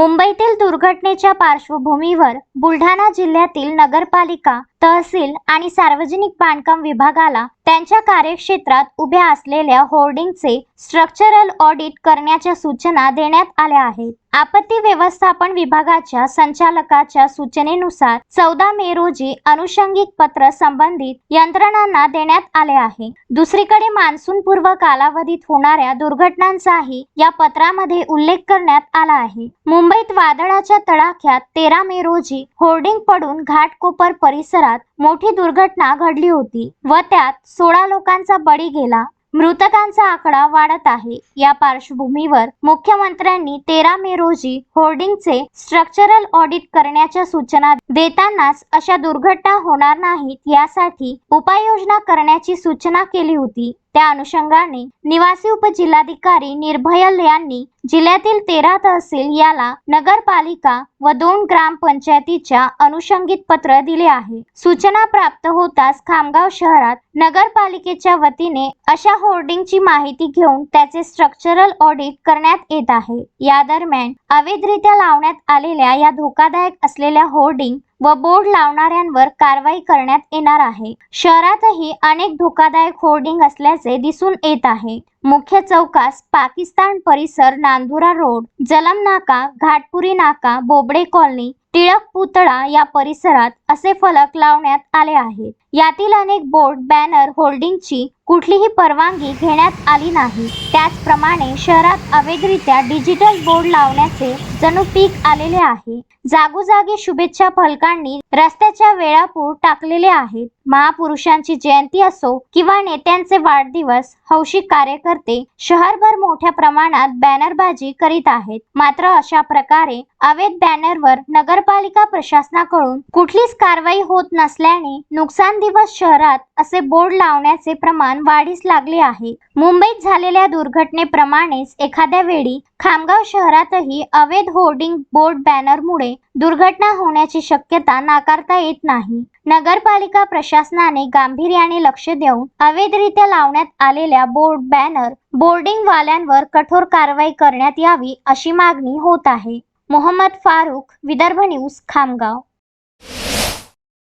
मुंबईतील दुर्घटनेच्या पार्श्वभूमीवर बुलढाणा जिल्ह्यातील नगरपालिका तहसील आणि सार्वजनिक बांधकाम विभागाला त्यांच्या कार्यक्षेत्रात उभ्या असलेल्या होर्डिंगचे स्ट्रक्चरल ऑडिट करण्याच्या सूचना देण्यात आल्या आहेत. आपत्ती व्यवस्थापन विभागाच्या संचालकाच्या सूचनेनुसार चौदा मे रोजी अनुषंगिक पत्र संबंधित यंत्रणांना देण्यात आले आहे. दुसरीकडे मान्सून पूर्व कालावधीत होणाऱ्या दुर्घटनांचाही या पत्रामध्ये उल्लेख करण्यात आला आहे. मुंबईत वादळाच्या तडाख्यात तेरा मे रोजी होर्डिंग पडून घाटकोपर परिसरात मोठी दुर्घटना घडली होती व त्यात सोळा लोकांचा बळी गेला. मृतकांचा आकडा वाढत आहे. या पार्श्वभूमीवर मुख्यमंत्र्यांनी तेरा मे रोजी होर्डिंगचे स्ट्रक्चरल ऑडिट करण्याच्या सूचना देतानाच अशा दुर्घटना होणार नाहीत यासाठी उपाययोजना करण्याची सूचना केली होती. त्या अनुषंगाने निवासी उपजिल्हाधिकारी निर्भयल यांनी जिल्ह्यातील तेरा तहसील याला नगरपालिका व दोन ग्रामपंचायतीच्या अनुषंगित पत्र दिले आहे. सूचना प्राप्त होताच खामगाव शहरात नगरपालिकेच्या वतीने अशा होर्डिंगची माहिती घेऊन त्याचे स्ट्रक्चरल ऑडिट करण्यात येत आहे. या दरम्यान अवैधरित्या लावण्यात आलेल्या या धोकादायक असलेल्या होर्डिंग व बोर्ड लावणाऱ्यांवर कारवाई करण्यात येणार आहे. शहरातही अनेक धोकादायक होर्डिंग असल्याचे दिसून येत आहे. मुख्य चौकास पाकिस्तान परिसर नांदुरा रोड जलम नाका घाटपुरी नाका बोबडे कॉलनी टिळक पुतळा या परिसरात असे फलक लावण्यात आले आहेत. यातील अनेक बोर्ड बॅनर होल्डिंगची कुठलीही परवानगी घेण्यात आली नाही. त्याचप्रमाणे शहरात अवैधरित्या डिजिटल बोर्ड लावण्याचे जणू पीक आलेले आहे. जागोजागी शुभेच्छा फलकांनी रस्त्याच्या वेळापूर टाकलेले आहेत. महापुरुषांची जयंती असो किंवा नेत्यांचे वाढदिवस हौशी कार्यकर्ते शहरभर मोठ्या प्रमाणात बॅनरबाजी करीत आहेत. मात्र अशा प्रकारे अवैध बॅनरवर नगरपालिका प्रशासनाकडून कुठलीच कारवाई होत नसल्याने नुकसान दिवस शहरात असे बोर्ड लावण्याचे प्रमाण प्रमाण वाढीस लागले आहे. मुंबईत झालेल्या दुर्घटनेप्रमाणेच एखाद्या वेळी खामगाव शहरातही अवैध होर्डिंग बोर्ड बॅनरमुळे दुर्घटना होण्याची शक्यता नाकारता येत नाही. नगरपालिका प्रशासनाने गांभीर्याने लक्ष देऊन अवैधरित्या लावण्यात आलेल्या बोर्ड बॅनर बोर्डिंग वाल्यांवर कठोर कारवाई करण्यात यावी अशी मागणी होत आहे. मोहम्मद फारुख विदर्भ न्यूज खामगाव.